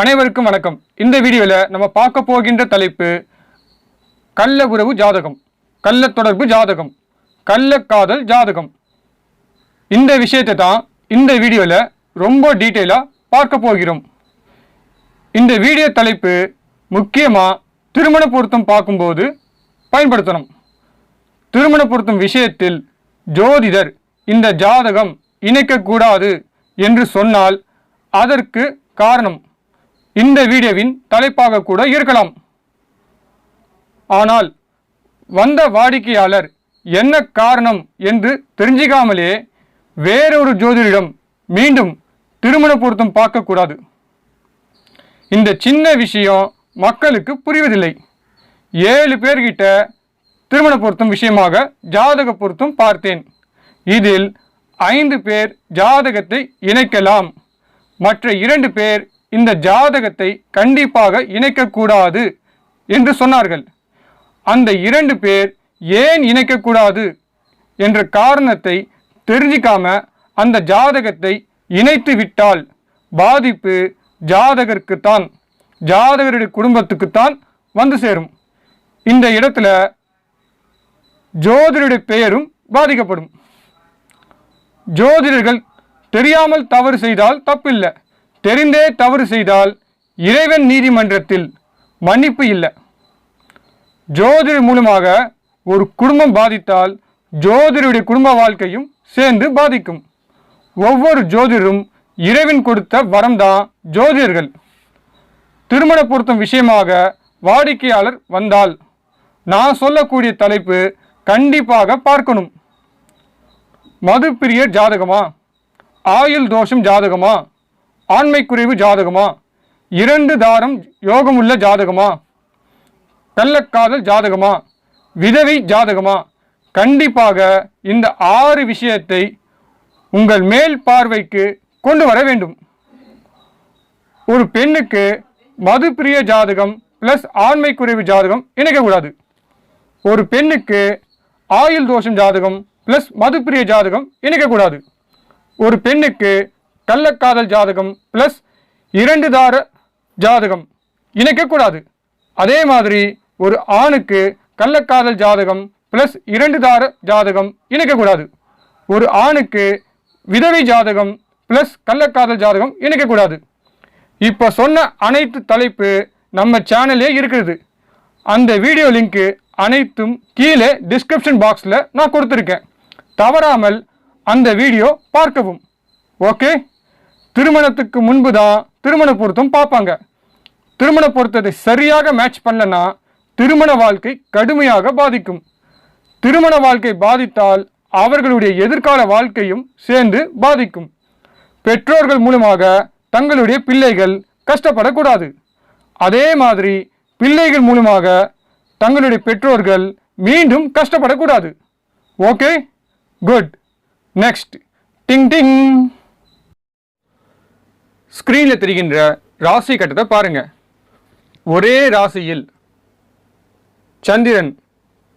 அனைவருக்கும் வணக்கம். இந்த வீடியோவில் நம்ம பார்க்க போகின்ற தலைப்பு கள்ள உறவு ஜாதகம் கள்ள தொடர்பு ஜாதகம் கள்ள காதல் ஜாதகம். இந்த விஷயத்தை தான் இந்த வீடியோவில் ரொம்ப டீட்டெயிலாக பார்க்க போகிறோம். இந்த வீடியோ தலைப்பு முக்கியமாக திருமண பொருத்தம் பார்க்கும்போது பயன்படுத்தணும். திருமண பொருத்தம் விஷயத்தில் ஜோதிடர் இந்த ஜாதகம் இணைக்கக்கூடாது என்று சொன்னால் அதற்கு காரணம் இந்த வீடியோவின் தலைப்பாக கூட இருக்கலாம். ஆனால் வந்த வாடிக்கையாளர் என்ன காரணம் என்று தெரிஞ்சிக்காமலே வேறொரு ஜோதிடரிடம் மீண்டும் திருமண பொருத்தம் பார்க்கக்கூடாது. இந்த சின்ன விஷயம் மக்களுக்கு புரிவதில்லை. ஏழு பேர்கிட்ட திருமண பொருத்தம் விஷயமாக ஜாதக பொருத்தம் பார்த்தேன். இதில் ஐந்து பேர் ஜாதகத்தை இணைக்கலாம். மற்ற இரண்டு பேர் இந்த ஜாதகத்தை கண்டிப்பாக இணைக்கக்கூடாது என்று சொன்னார்கள். அந்த இரண்டு பேர் ஏன் இணைக்கக்கூடாது என்ற காரணத்தை தெரிஞ்சிக்காம அந்த ஜாதகத்தை இணைத்து விட்டால் பாதிப்பு ஜாதகருக்குத்தான் ஜாதகருடைய குடும்பத்துக்குத்தான் வந்து சேரும். இந்த இடத்துல ஜோதிடருடைய பெயரும் பாதிக்கப்படும். ஜோதிடர்கள் தெரியாமல் தவறு செய்தால் தப்பில்லை. தெரிந்தே தவறு செய்தால் இறைவன் நீதிமன்றத்தில் மன்னிப்பு இல்லை. ஜோதிடர் மூலமாக ஒரு குடும்பம் பாதித்தால் ஜோதிடருடைய குடும்ப வாழ்க்கையும் சேர்ந்து பாதிக்கும். ஒவ்வொரு ஜோதிடரும் இறைவன் கொடுத்த வரம்தான் ஜோதிடர்கள். திருமண பொருத்தம் விஷயமாக வாடிக்கையாளர் வந்தால் நான் சொல்லக்கூடிய தலைப்பு கண்டிப்பாக பார்க்கணும். மதுப்பிரியர் ஜாதகமா? ஆயுள் தோஷம் ஜாதகமா? ஆண்மைக்குறிவு ஜாதகமா? இரண்டு தாரம் யோகமுள்ள ஜாதகமா? கள்ளக்காதல் ஜாதகமா? விதவை ஜாதகமா? கண்டிப்பாக இந்த ஆறு விஷயத்தை உங்கள் மேல் பார்வைக்கு கொண்டு வர வேண்டும். ஒரு பெண்ணுக்கு மதுப்பிரிய ஜாதகம் ப்ளஸ் ஆண்மை குறைவு ஜாதகம் இணைக்கக்கூடாது. ஒரு பெண்ணுக்கு ஆயுள் தோஷம் ஜாதகம் ப்ளஸ் மதுப்பிரிய ஜாதகம் இணைக்கக்கூடாது. ஒரு பெண்ணுக்கு கள்ளக்காதல் ஜாதகம் ப்ளஸ் இரண்டு தார ஜாதகம். இணைக்கக்கூடாது. அதே மாதிரி ஒரு ஆணுக்கு கள்ளக்காதல் ஜாதகம் ப்ளஸ் இரண்டு தார ஜாதகம் இணைக்கக்கூடாது. ஒரு ஆணுக்கு விதவை ஜாதகம் ப்ளஸ் கள்ளக்காதல் ஜாதகம் இணைக்கக்கூடாது. இப்போ சொன்ன அனைத்து தலைப்பு நம்ம சேனல்லே இருக்கிறது அந்த வீடியோ லிங்க்கு அனைத்தும் கீழே டிஸ்கிரிப்ஷன் பாக்ஸில் நான் கொடுத்துருக்கேன். தவறாமல் அந்த வீடியோ பார்க்கவும். ஓகே திருமணத்துக்கு முன்பு தான் திருமண பொருத்தம் பார்ப்பாங்க. திருமண பொருத்தத்தை சரியாக மேட்ச் பண்ணலன்னா திருமண வாழ்க்கை கடுமையாக பாதிக்கும். திருமண வாழ்க்கை பாதித்தால் அவர்களுடைய எதிர்கால வாழ்க்கையும் சேர்ந்து பாதிக்கும். பெற்றோர்கள் மூலமாக தங்களுடைய பிள்ளைகள் கஷ்டப்படக்கூடாது. அதே மாதிரி பிள்ளைகள் மூலமாக தங்களுடைய பெற்றோர்கள் மீண்டும் கஷ்டப்படக்கூடாது. Okay? Good. Next. Ding ding. ஸ்க்ரீனில் தெரிகின்ற ராசி கட்டத்தை பாருங்க. ஒரே ராசியில் சந்திரன்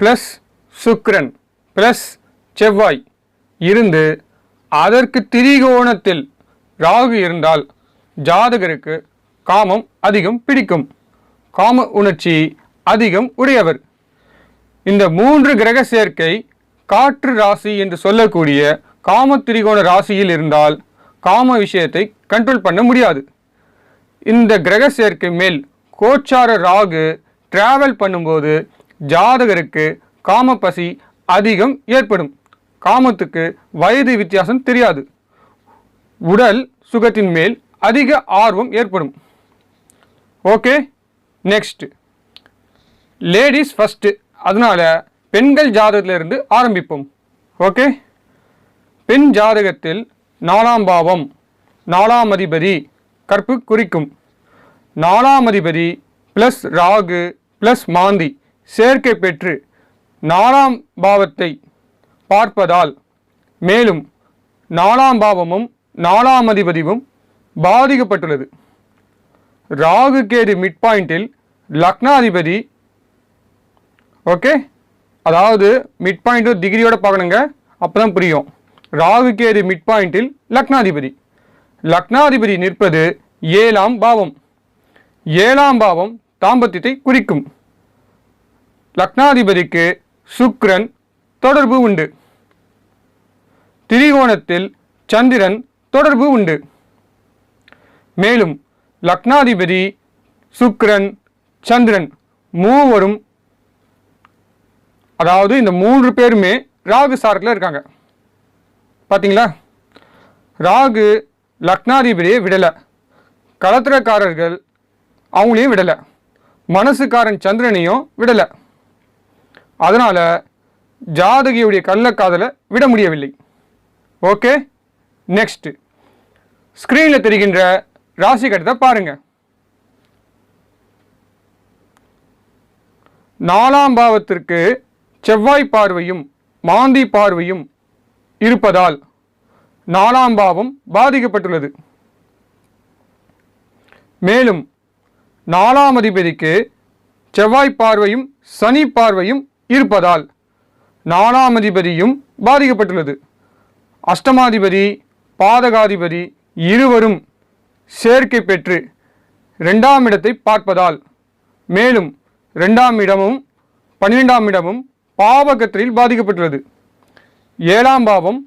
ப்ளஸ் சுக்கிரன் ப்ளஸ் செவ்வாய் இருந்து அதற்கு திரிகோணத்தில் ராகு இருந்தால் ஜாதகருக்கு காமம் அதிகம் பிடிக்கும். காம உணர்ச்சி அதிகம் உடையவர். இந்த மூன்று கிரக சேர்க்கை காற்று ராசி என்று சொல்லக்கூடிய காம திரிகோண ராசியில் இருந்தால் காம விஷயத்தை கண்ட்ரோல் பண்ண முடியாது. இந்த கிரக சேர்க்கை மேல் கோச்சார ராகு டிராவல் பண்ணும்போது ஜாதகருக்கு காமப்பசி அதிகம் ஏற்படும். காமத்துக்கு வயது வித்தியாசம் தெரியாது. உடல் சுகத்தின் மேல் அதிக ஆர்வம் ஏற்படும். ஓகே நெக்ஸ்ட் லேடிஸ் ஃபஸ்ட்டு அதனால் பெண்கள் ஜாதகத்திலிருந்து ஆரம்பிப்போம். ஓகே பெண் ஜாதகத்தில் நாலாம் பாவம். நாலாம் அதிபதி கற்பு குறிக்கும். நாலாம் அதிபதி ப்ளஸ் ராகு ப்ளஸ் மாந்தி சேர்க்கை பெற்று நாலாம் பாவத்தை பார்ப்பதால் மேலும் நாலாம் பாவமும் நாலாம் அதிபதியும் பாதிக்கப்பட்டுள்ளது. ராகு கேது மிட் பாயிண்டில் லக்னாதிபதி ஓகே அதாவது மிட் பாயிண்ட் டிகிரியோட பார்க்கணுங்க அப்போ தான் புரியும். ராகு கேது மிட் பாயிண்டில் லக்னாதிபதி. லக்னாதிபதி நிற்பது ஏழாம் பாவம். ஏழாம் பாவம் தாம்பத்தியத்தை குறிக்கும். லக்னாதிபதிக்கு சுக்ரன் தொடர்பு உண்டு. திரிகோணத்தில் சந்திரன் தொடர்பு உண்டு. மேலும் லக்னாதிபதி சுக்ரன் சந்திரன் மூவரும் அதாவது இந்த மூன்று பேருமே ராகு சாரத்தில் இருக்காங்க. பார்த்தீங்களா ராகு லக்னாதிபதியை விடலை. கலத்திரக்காரர்கள் அவங்களையும் விடலை. மனசுக்காரன் சந்திரனையும் விடலை. அதனால் ஜாதகியுடைய கள்ளக்காதலை விட முடியவில்லை. ஓகே? நெக்ஸ்ட்டு ஸ்க்ரீனில் தெரிகின்ற ராசி கட்டத்தை பாருங்கள் நாலாம் பாவத்திற்கு செவ்வாய் பார்வையும் மாந்தி பார்வையும் இருப்பதால் நாலாம் பாவம் பாதிக்கப்பட்டுள்ளது. மேலும் நாலாம் அதிபதிக்கு செவ்வாய் பார்வையும் சனி பார்வையும் இருப்பதால் நாலாம் அதிபதியும் பாதிக்கப்பட்டுள்ளது. அஷ்டமாதிபதி பாதகாதிபதி இருவரும் சேர்க்கை பெற்று ரெண்டாம் இடத்தை பார்ப்பதால் மேலும் ரெண்டாம் இடமும் பன்னிரெண்டாம் இடமும் பாவகத்திரில் பாதிக்கப்பட்டுள்ளது. ஏழாம் பாவம்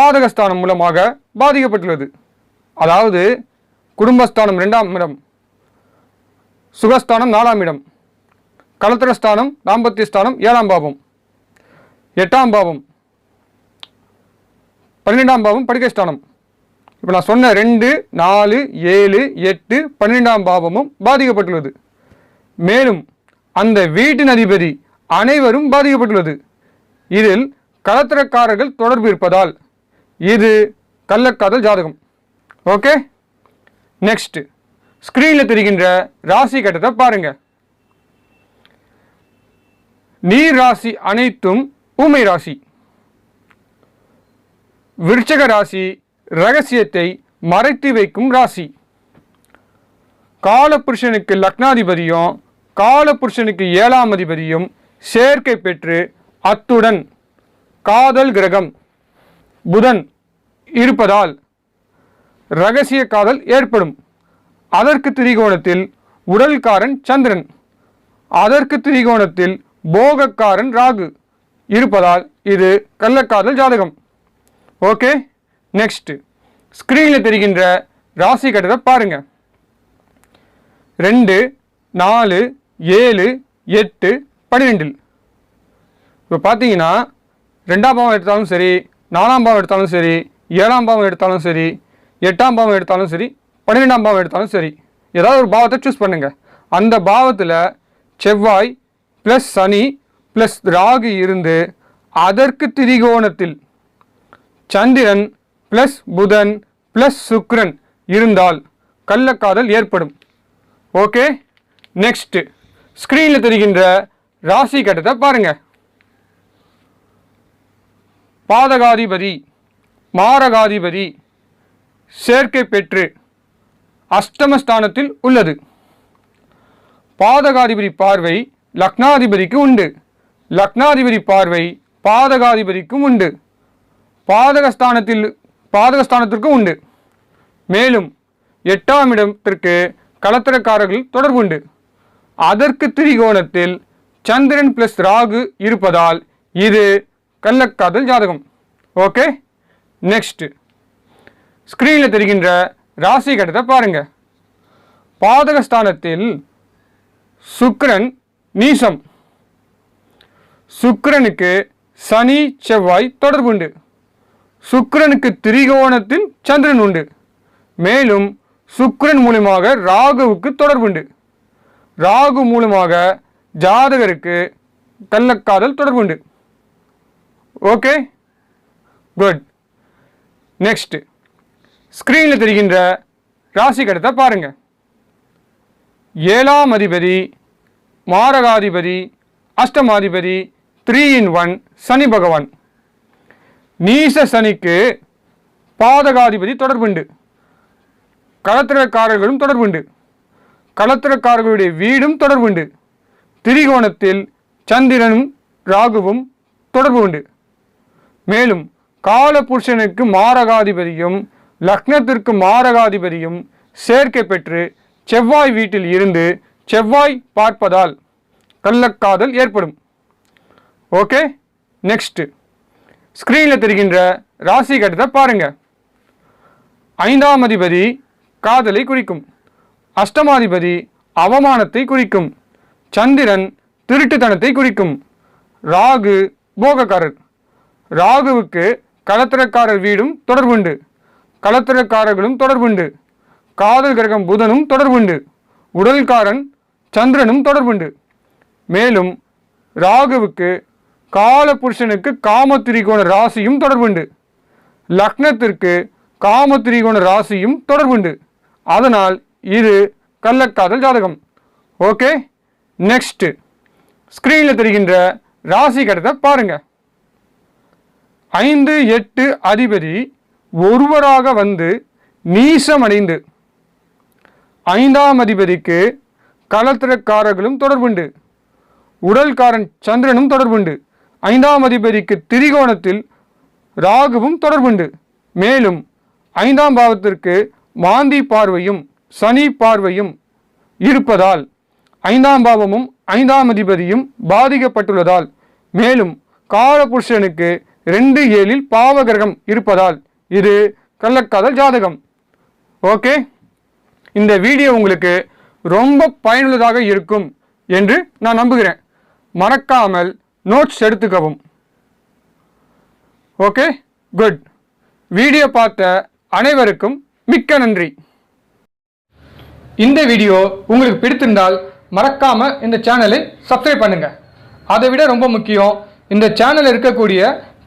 பாதகஸ்தானம் மூலமாக பாதிக்கப்பட்டுள்ளது. அதாவது குடும்பஸ்தானம் ரெண்டாம் இடம் சுகஸ்தானம் நாலாம் இடம் கலத்திரஸ்தானம் தாம்பத்திய ஸ்தானம் ஏழாம் பாவம் எட்டாம் பாவம் பன்னிரெண்டாம் பாவம் படுக்கைஸ்தானம். இப்போ நான் சொன்ன ரெண்டு நாலு ஏழு எட்டு பன்னிரெண்டாம் பாவமும் பாதிக்கப்பட்டுள்ளது. மேலும் அந்த வீட்டின் அதிபதி அனைவரும் பாதிக்கப்பட்டுள்ளது. இதில் கலத்திரக்காரர்கள் தொடர்பு இருப்பதால் இது கள்ளக்காதல் ஜாதகம். ஓகே நெக்ஸ்ட் ஸ்க்ரீனில் தெரிகின்ற ராசி கட்டத்தை பாருங்க. நீர் ராசி அனைத்தும் ஊமை ராசி. விருச்சக ராசி ரகசியத்தை மறைத்து வைக்கும் ராசி. காலபுருஷனுக்கு லக்னாதிபதியும் காலபுருஷனுக்கு ஏழாம் அதிபதியும் சேர்க்கை பெற்று அத்துடன் காதல் கிரகம் புதன் இருப்பதால் ரகசிய காதல் ஏற்படும். அதற்கு திரிகோணத்தில் உடல்காரன் சந்திரன். அதற்கு திரிகோணத்தில் போகக்காரன் ராகு இருப்பதால் இது கள்ளக்காதல் ஜாதகம். ஓகே நெக்ஸ்ட் ஸ்க்ரீனில் தெரிகின்ற ராசி கட்டத்தை பாருங்க. ரெண்டு நாலு ஏழு எட்டு பன்னிரெண்டில். இப்போ பார்த்தீங்கன்னா ரெண்டாம் பாவம் எடுத்தாலும் சரி நாலாம் பாவம் எடுத்தாலும் சரி ஏழாம் பாவம் எடுத்தாலும் சரி எட்டாம் பாவம் எடுத்தாலும் சரி பன்னிரெண்டாம் பாவம் எடுத்தாலும் சரி ஏதாவது ஒரு பாவத்தை சூஸ் பண்ணுங்கள் அந்த பாவத்தில் செவ்வாய் ப்ளஸ் சனி ப்ளஸ் ராகு இருந்து அதற்கு திரிகோணத்தில் சந்திரன் ப்ளஸ் புதன் ப்ளஸ் சுக்ரன் இருந்தால் கள்ளக்காதல் ஏற்படும். ஓகே நெக்ஸ்ட்டு ஸ்க்ரீனில் தெரிகின்ற ராசி கட்டத்தை பாருங்கள் பாதகாதிபதி மாரகாதிபதி சேர்க்கை பெற்று அஷ்டமஸ்தானத்தில் உள்ளது. பாதகாதிபதி பார்வை லக்னாதிபதிக்கு உண்டு. லக்னாதிபதி பார்வை பாதகாதிபதிக்கும் உண்டு. பாதகஸ்தானத்தில் பாதகஸ்தானத்திற்கும் உண்டு. மேலும் எட்டாம் இடத்திற்கு கலத்திரக்காரர்கள் தொடர்புண்டு அதற்கு திரிகோணத்தில் சந்திரன் பிளஸ் ராகு இருப்பதால் இது கள்ளக்காதல் ஜாதகம். ஓகே நெக்ஸ்ட் ஸ்க்ரீனில் தெரிகின்ற ராசி கட்டத்தை பாருங்க. பாதகஸ்தானத்தில் சுக்கரன் நீசம் சுக்கரனுக்கு சனி செவ்வாய் தொடர்பு உண்டு. சுக்கரனுக்கு திரிகோணத்தில் சந்திரன் உண்டு. மேலும் சுக்கரன் மூலமாக ராகுவுக்கு தொடர்புண்டு ராகு மூலமாக ஜாதகருக்கு கள்ளக்காதல் தொடர்புண்டு ஓகே குட் நெக்ஸ்ட் ஸ்க்ரீனில் தெரிகின்ற ராசி கடத்தை பாருங்கள் ஏழாம் அதிபதி மாரகாதிபதி அஷ்டமாதிபதி த்ரீ இன் ஒன் சனி பகவான். நீச சனிக்கு பாதகாதிபதி தொடர்புண்டு களத்திரக்காரர்களும் தொடர்புண்டு களத்திரக்காரர்களுடைய வீடும் தொடர்புண்டு திரிகோணத்தில் சந்திரனும் ராகுவும் தொடர்பு உண்டு. மேலும் காலபுருஷனுக்கு மாரகாதிபதியும் லக்னத்திற்கு மாரகாதிபதியும் சேர்க்கை பெற்று செவ்வாய் வீட்டில் இருந்து செவ்வாய் பார்ப்பதால் கள்ளக்காதல் ஏற்படும். ஓகே? நெக்ஸ்ட் ஸ்க்ரீனில் தெரிகின்ற ராசி கட்டத்தை பாருங்க. ஐந்தாம் அதிபதி காதலை குறிக்கும். அஷ்டமாதிபதி அவமானத்தை குறிக்கும். சந்திரன் திருட்டுத்தனத்தை குறிக்கும். ராகு போகக்காரர். ராகுவுக்கு களத்திரக்காரர் வீடும் தொடர்புண்டு. களத்திரக்காரர்களும் தொடர்புண்டு. காதல் கிரகம் புதனும் தொடர்புண்டு. உடல்காரன் சந்திரனும் தொடர்புண்டு. மேலும் ராகுவுக்கு காலபுருஷனுக்கு காமத்திரிகோண ராசியும் தொடர்புண்டு. லக்னத்திற்கு காமத்திரிகோண ராசியும் தொடர்புண்டு. அதனால் இது கள்ளக்காதல் ஜாதகம். Okay next. ஸ்க்ரீனில் தெரிகின்ற ராசி கடத்தை பாருங்கள் ஐந்து எட்டு அதிபதி ஒருவராக வந்து நீசமடைந்து ஐந்தாம் அதிபதிக்கு களத்திரக்காரர்களும் தொடர்புண்டு. உடல்காரன் சந்திரனும் தொடர்புண்டு. ஐந்தாம் அதிபதிக்கு திரிகோணத்தில் ராகுவும் தொடர்புண்டு. மேலும் ஐந்தாம் பாவத்திற்கு மாந்தி பார்வையும் சனி பார்வையும் இருப்பதால் ஐந்தாம் பாவமும் ஐந்தாம் அதிபதியும் பாதிக்கப்பட்டுள்ளதால் மேலும் காலபுருஷனுக்கு ரெண்டு ஏழில் பாவகிரகம் இருப்பதால் இது கள்ளக்காதல் ஜாதகம். ஓகே? இந்த வீடியோ உங்களுக்கு ரொம்ப பயனுள்ளதாக இருக்கும் என்று நான் நம்புகிறேன். மறக்காமல் நோட்ஸ் எடுத்துக்கவும். ஓகே? குட் வீடியோ பார்த்த அனைவருக்கும் மிக்க நன்றி. இந்த வீடியோ உங்களுக்கு பிடித்திருந்தால் மறக்காமல் இந்த சேனலை சப்ஸ்கிரைப் பண்ணுங்கள் அதை விட ரொம்ப முக்கியம் இந்த சேனலில் இருக்கக்கூடிய